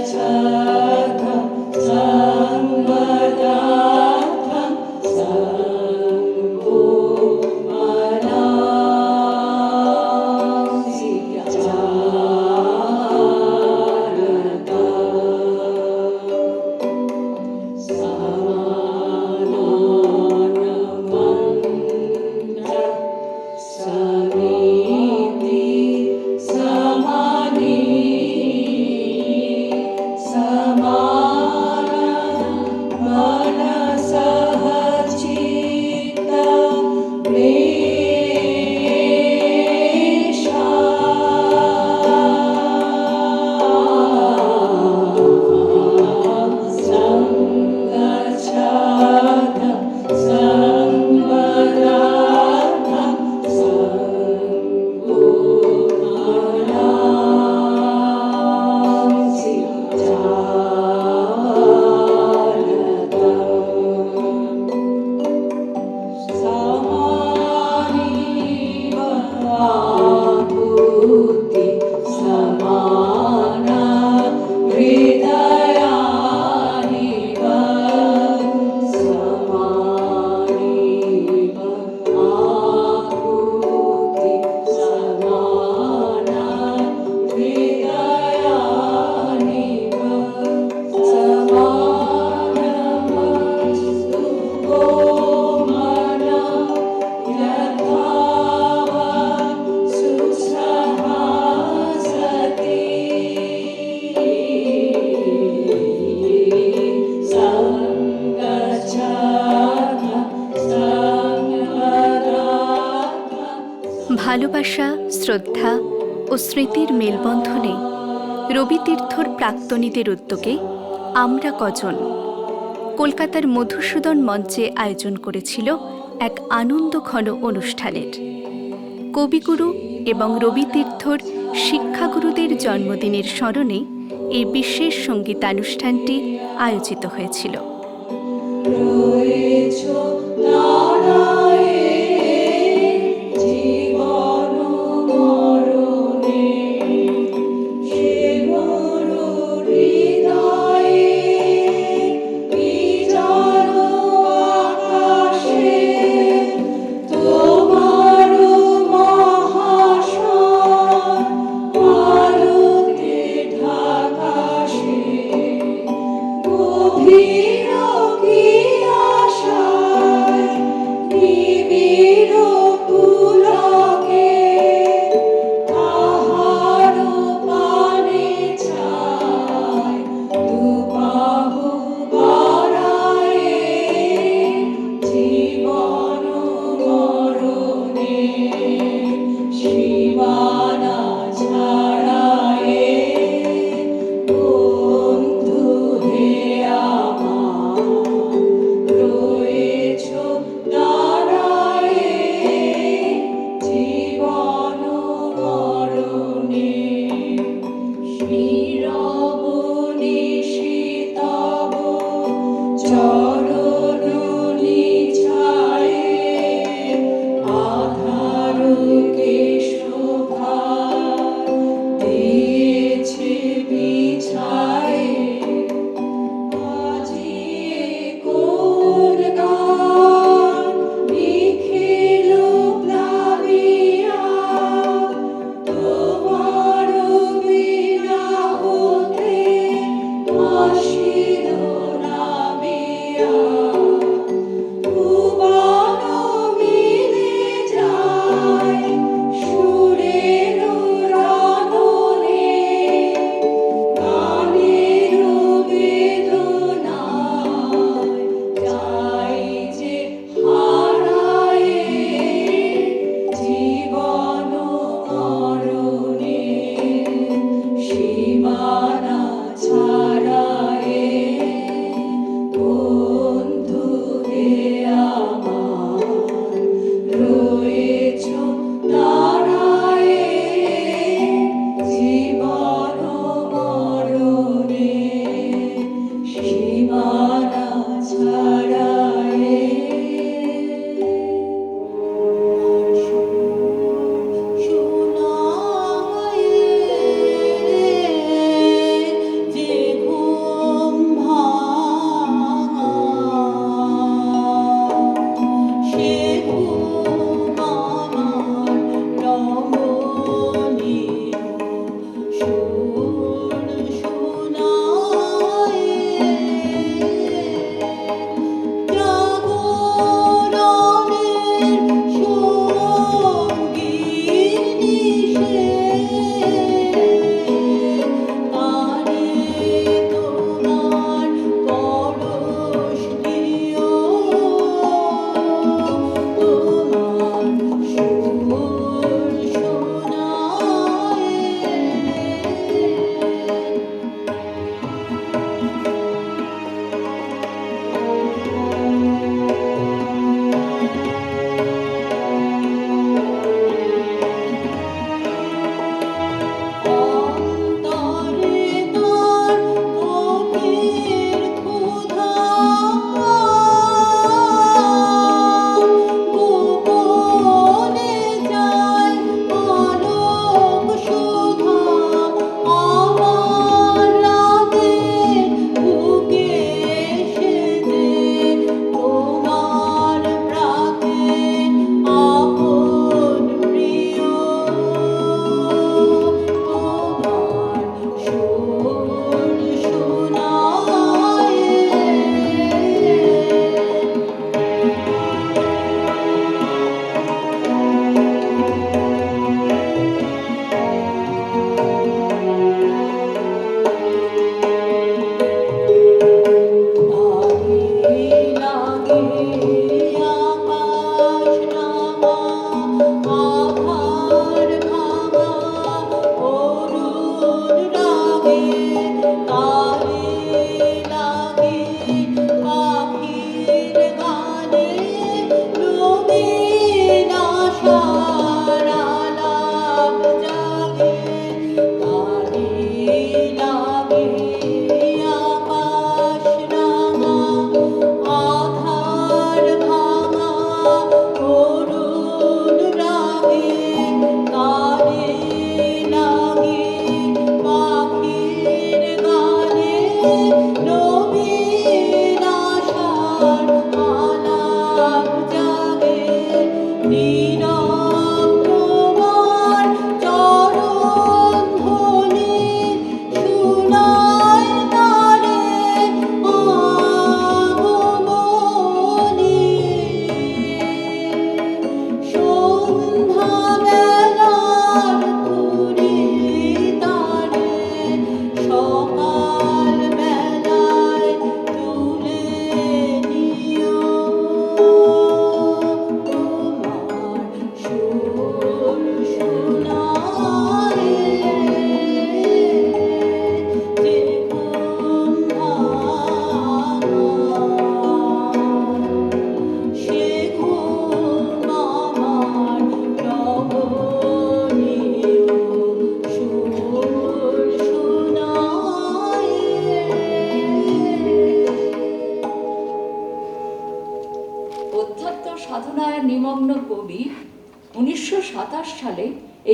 better ভালোবাসা, শ্রদ্ধা ও স্মৃতির মেলবন্ধনে রবি তীর্থর প্রাক্তনীদের উদ্যোগে আমরা কজন কলকাতার মধুসূদন মঞ্চে আয়োজন করেছিল এক আনন্দঘন অনুষ্ঠানের। কবিগুরু এবং রবি তীর্থর শিক্ষাগুরুদের জন্মদিনের স্মরণে এই বিশেষ সঙ্গীতানুষ্ঠানটি আয়োজিত হয়েছিল। ouvir.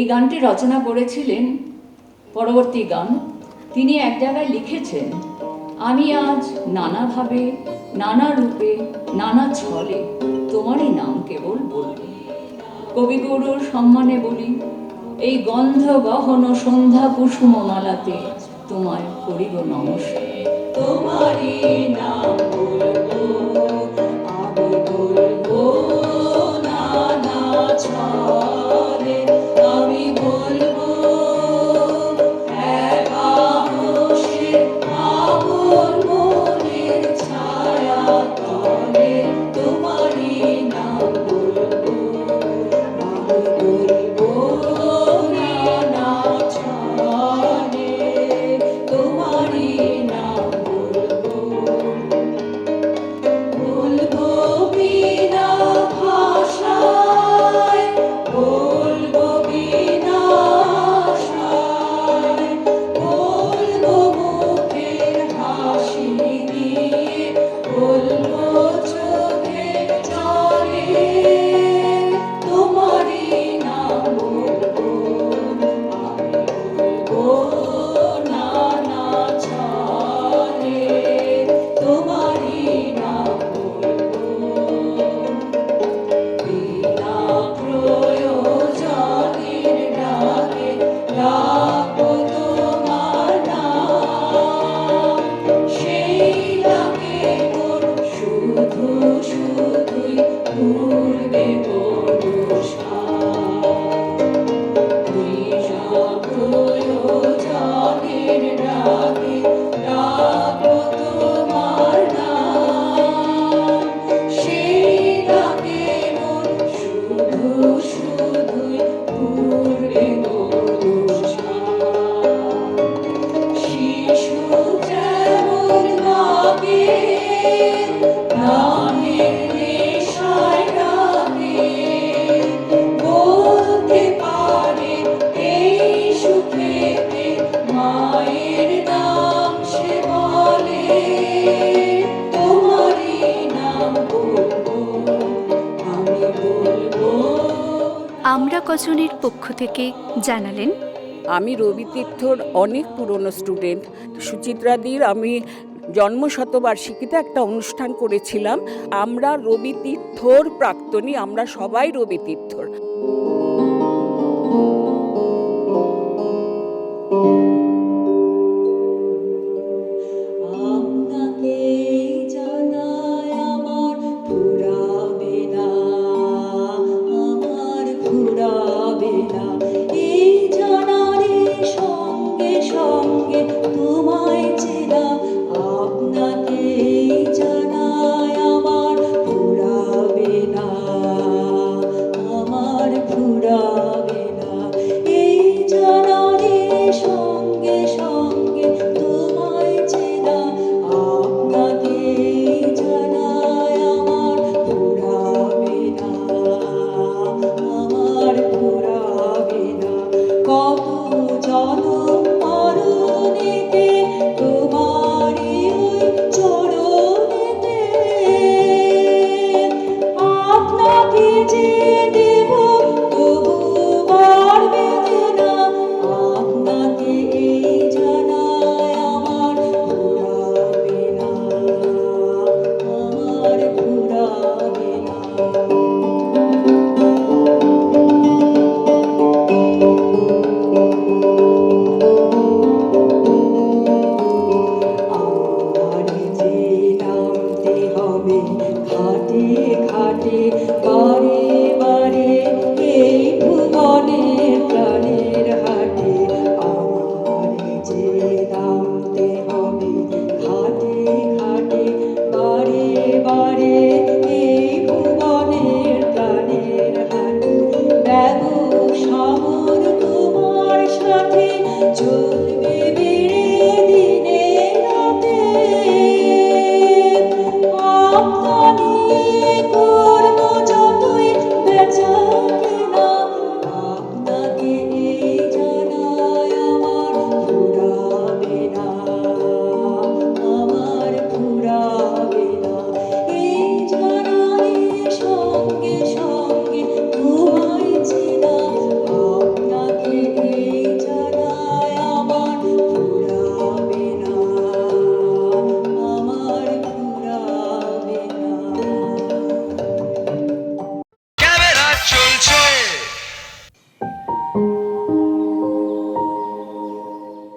গানটি রচনা করেছিলেন পরবর্তী গান। তিনি এক জায়গায় লিখেছেন, আমি আজ নানাভাবে, নানা রূপে, নানা ছলে তোমারই নাম কেবল বলব কবিগুরুর সম্মানে বলি, এই গন্ধ গহন সন্ধ্যা কুসুমমালাতে তোমায় করিব নমস্কার। তোমারই নাম বলব। ভোজনের পক্ষ থেকে জানালেন, আমি রবি তীর্থর অনেক পুরনো স্টুডেন্ট সুচিত্রাদির আমি জন্ম শতবার্ষিকীতে একটা অনুষ্ঠান করেছিলাম। আমরা রবি তীর্থর প্রাক্তনী, আমরা সবাই রবি তীর্থর।